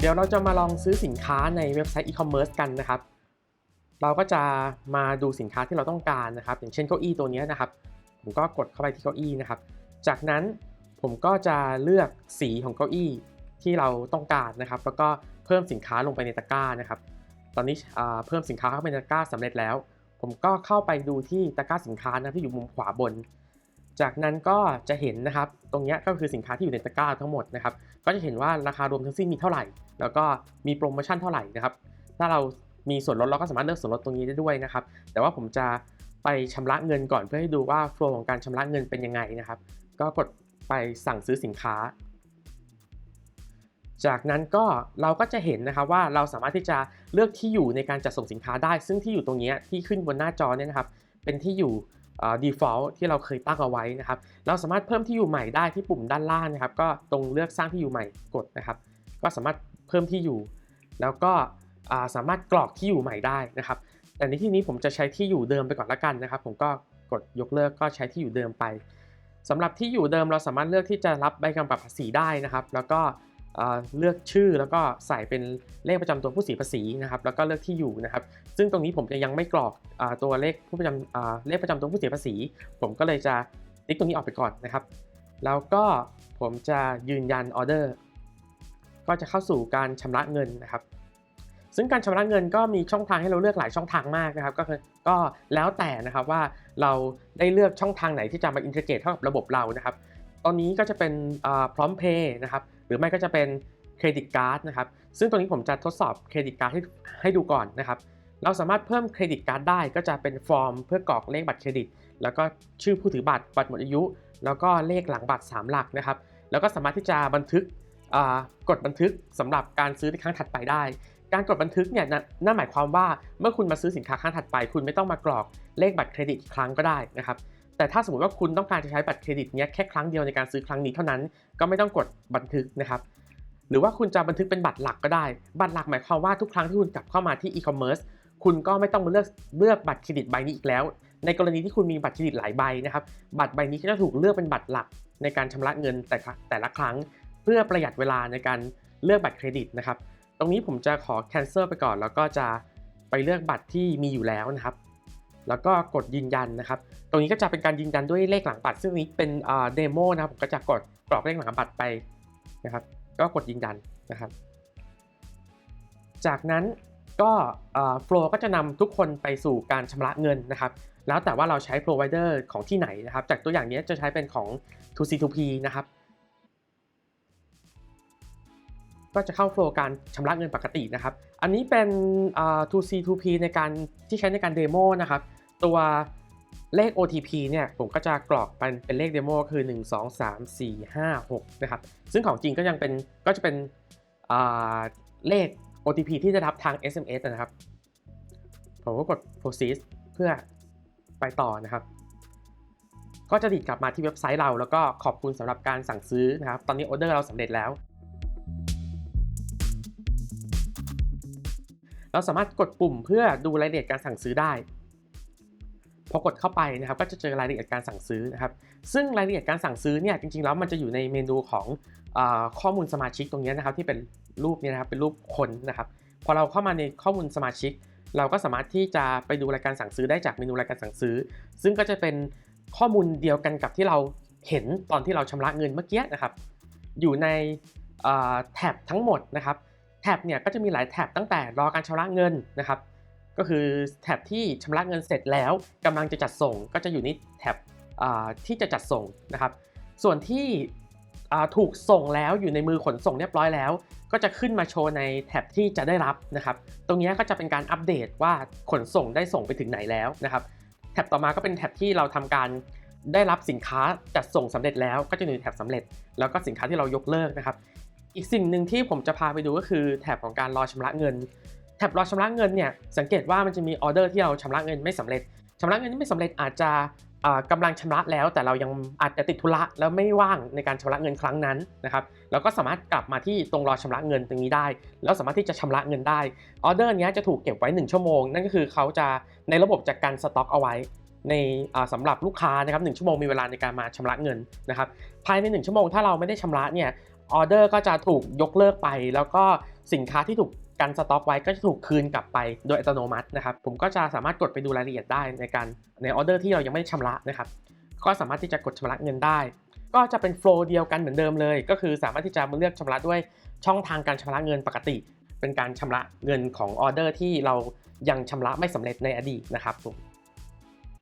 เดี๋ยวเราจะมาลองซื้อสินค้าในเว็บไซต์อีคอมเมิร์ซกันนะครับ เราก็จะมาดูสินค้าที่เราต้องการนะครับ อย่างเช่นเก้าอี้ตัวนี้นะครับ ผมก็กดเข้าไปที่เก้าอี้นะครับ จากนั้นผมก็จะเลือกสีของเก้าอี้ที่เราต้องการนะครับ แล้วก็เพิ่มสินค้าลงไปในตะกร้านะครับ ตอนนี้เพิ่มสินค้าเข้าไปในตะกร้าสำเร็จแล้ว ผมก็เข้าไปดูที่ตะกร้าสินค้านะที่อยู่มุมขวาบน จากนั้นก็จะเห็นนะครับตรงนี้ก็คือสินค้าที่อยู่ในตะกร้าทั้งหมดนะครับก็จะเห็นว่าราคารวมทั้งสิ้นมีเท่าไหร่ แล้วก็มีโปรโมชั่นเท่าไหร่นะครับถ้าเรามีส่วนลดเราก็สามารถเลือกส่วนลดตรงนี้ได้ด้วยนะครับแต่ว่าผมจะไปชำระเงินก่อนเพื่อให้ดูว่าโฟล์ของการชำระเงินเป็นยังไงนะครับ ก็กดไปสั่งซื้อสินค้า จากนั้นก็เราก็จะเห็นนะครับว่าเราสามารถที่จะเลือกที่อยู่ในการจัดส่งสินค้าได้ ซึ่งที่อยู่ตรงนี้ที่ขึ้นบนหน้าจอเนี่ยนะครับ เป็นที่อยู่ default ที่เราเคยตั้งเอาไว้นะครับ เราสามารถเพิ่มที่อยู่ใหม่ได้ที่ปุ่มด้านล่างนะครับ ก็ตรงเลือกสร้างที่อยู่ใหม่กดนะครับ ก็สามารถเพิ่มที่อยู่ แล้วก็สามารถกรอกที่อยู่ใหม่ได้นะครับ แต่ในที่นี้ผมจะใช้ที่อยู่เดิมไปก่อนละกันนะครับ ผมก็กดยกเลิกก็ใช้ที่อยู่เดิมไปสำหรับที่อยู่เดิมเราสามารถเลือกที่จะรับใบกำกับภาษีได้นะครับ แล้วก็ เเลือกชื่อแล้วก็ใส่เป็นเลขประจำตัวผู้เสียภาษีนะครับ แล้วก็เลือกที่อยู่นะครับ ซึ่งตรงนี้ผมจะยังไม่กรอกอตัวเลขผู้ประจำเลขประจำตัวผู้เสียภาษี ผมก็เลยจะติ๊กตรงนี้ออกไปก่อนนะครับ แล้วก็ผมจะยืนยันออเดอร์ก็จะเข้าสู่การชำระเงินนะครับ ซึ่งการชำระเงินก็มีช่องทางให้เราเลือกหลายช่องทางมากนะครับ ก็คือก็แล้วแต่นะครับว่าเราได้เลือกช่องทางไหนที่จะมาอินทิเกรตเข้ากับระบบเรานะครับ ตอนนี้ก็จะเป็นพร้อมเพย์นะครับหรือไม่ก็จะเป็นเครดิตการ์ดนะครับซึ่งตรงนี้ผมจะทดสอบเครดิตการ์ดให้ให้ดูก่อนนะครับเราสามารถเพิ่มเครดิตการ์ดได้ก็จะเป็นฟอร์มเพื่อกรอกเลขบัตรเครดิต แล้วก็ชื่อผู้ถือบัตรบัตรหมดอายุ แล้วก็เลขหลังบัตร 3 หลักนะครับแล้วก็สามารถที่จะบันทึกกดบันทึกสำหรับการซื้อในครั้งถัดไปได้ การกดบันทึกเนี่ยนั่นนั่นหมายความว่าเมื่อคุณมาซื้อสินค้าครั้งถัดไป คุณไม่ต้องมากรอกเลขบัตรเครดิตอีกครั้งก็ได้นะครับ แต่ถ้าสมมติว่าคุณต้องการจะใช้บัตรเครดิตเนี้ยแค่ครั้งเดียวในการซื้อครั้งนี้เท่านั้น ก็ไม่ต้องกดบันทึกนะครับ หรือว่าคุณจะบันทึกเป็นบัตรหลักก็ได้ บัตรหลักหมายความว่าทุกครั้งที่คุณกลับเข้ามาที่อีคอมเมิร์ซคุณก็ไม่ต้องมาเลือกเลือกบัตรเครดิตใบนี้อีกแล้ว ในกรณีที่คุณมีบัตรเครดิตหลายใบนะครับ บัตรใบนี้ก็จะถูกเลือกเป็นบัตรหลักในการชำระเงินแต่แต่ละครั้ง เพื่อประหยัดเวลาในการเลือกบัตรเครดิตนะครับ ตรงนี้ผมจะขอ cancel ไปก่อน แล้วก็จะไปเลือกบัตรที่มีอยู่แล้วนะครับ แล้วก็กดยืนยันนะครับ ตรงนี้ก็จะเป็นการยืนยันด้วยเลขหลังบัตรซึ่งนี้เป็นเดโมนะครับผมก็จะกดกรอกเลขหลังบัตรไปนะครับ ก็กดยืนยันนะครับ จากนั้นก็โฟล์ก็จะนำทุกคนไปสู่การชำระเงินนะครับ แล้วแต่ว่าเราใช้ provider ของที่ไหนนะครับ จากตัวอย่างนี้จะใช้เป็นของ 2C2P นะครับ ก็จะเข้าโฟล์การชำระเงินปกตินะครับ อันนี้เป็น 2C2P ในการที่ใช้ในการเดโมนะครับ ตัวเลข OTP เนี่ยผมก็จะกรอกเป็นเป็นเลขเดโมคือ 1 2 3 4 5 6 นะครับ ซึ่งของจริงก็ยังเป็นก็จะเป็นเลข OTP ที่ได้รับทาง SMS นะครับ ผมก็กด proceed เพื่อไปต่อนะครับ ก็จะดีดกลับมาที่เว็บไซต์เราแล้วก็ขอบคุณสำหรับการสั่งซื้อนะครับ ตอนนี้ออเดอร์เราสำเร็จแล้ว เราสามารถกดปุ่มเพื่อดูรายละเอียดการสั่งซื้อได้ พอกดเข้าไปนะครับก็จะเจอรายละเอียดการสั่งซื้อนะครับ ซึ่งรายละเอียดการสั่งซื้อเนี่ยจริงๆแล้วมันจะอยู่ในเมนูของอข้อมูลสมาชิกตรงนี้นะครับที่เป็นรูปเนี่ยนะครับเป็นรูปคนนะครับพอเราเข้ามาในข้อมูลสมาชิก เราก็สามารถที่จะไปดูรายการสั่งซื้อได้จากเมนูรายการสั่งซื้อ ซึ่งก็จะเป็นข้อมูลเดียวกันกับที่เราเห็นตอนที่เราชำระเงินเมื่อกี้นะครับ อยู่ในแท็บทั้งหมดนะครับแท็บเนี่ยก็จะมีหลายแท็บตั้งแต่รอการชำระเงินนะครับ ก็คือแท็บที่ชำระเงินเสร็จแล้วกำลังจะจัดส่งก็จะอยู่ในแท็บที่จะจัดส่งนะครับ ส่วนที่ถูกส่งแล้วอยู่ในมือขนส่งเรียบร้อยแล้ว ก็จะขึ้นมาโชว์ในแท็บที่จะได้รับนะครับ ตรงนี้ก็จะเป็นการอัปเดตว่าขนส่งได้ส่งไปถึงไหนแล้วนะครับ แท็บต่อมาก็เป็นแท็บที่เราทำการได้รับสินค้าจัดส่งสำเร็จแล้วก็จะอยู่ในแท็บสำเร็จ แล้วก็สินค้าที่เรายกเลิกนะครับ อีกสิ่งหนึ่งที่ผมจะพาไปดูก็คือแท็บของการรอชำระเงิน แท็บรอชำระเงินเนี่ยสังเกตว่ามันจะมีออเดอร์ที่เราชำระเงินไม่สำเร็จชำระเงินที่ไม่สำเร็จอาจจะอ่ากำลังชำระแล้ว แต่เรายังอาจจะติดธุระแล้วไม่ว่างในการชำระเงินครั้งนั้นนะครับเราก็สามารถกลับมาที่ตรงรอชำระเงินตรงนี้ได้ แล้วสามารถที่จะชำระเงินได้ออเดอร์นี้จะถูกเก็บไว้ 1 ชั่วโมง นั่นก็คือเขาจะในระบบจะกันสต็อกเอาไว้ในอ่าสำหรับลูกค้านะครับหชั่วโมงมีเวลาในการมาชำระเงินนะครับภายใน 1 ชั่วโมงถ้าเราไม่ได้ชำระเนี่ยออเดอร์ก็จะถูกยกเลิกไป แล้วก็สินค้าที่ถูก กันสต็อกไว้ก็จะถูกคืนกลับไปโดยอัตโนมัตินะครับ ผมก็จะสามารถกดไปดูรายละเอียดได้ในการในออเดอร์ที่เรายังไม่ได้ชำระนะครับ ก็สามารถที่จะกดชำระเงินได้ ก็จะเป็นโฟล์เดียวกันเหมือนเดิมเลย ก็คือสามารถที่จะมาเลือกชำระด้วยช่องทางการชำระเงินปกติ เป็นการชำระเงินของออเดอร์ที่เรายังชำระไม่สำเร็จในอดีตนะครับผม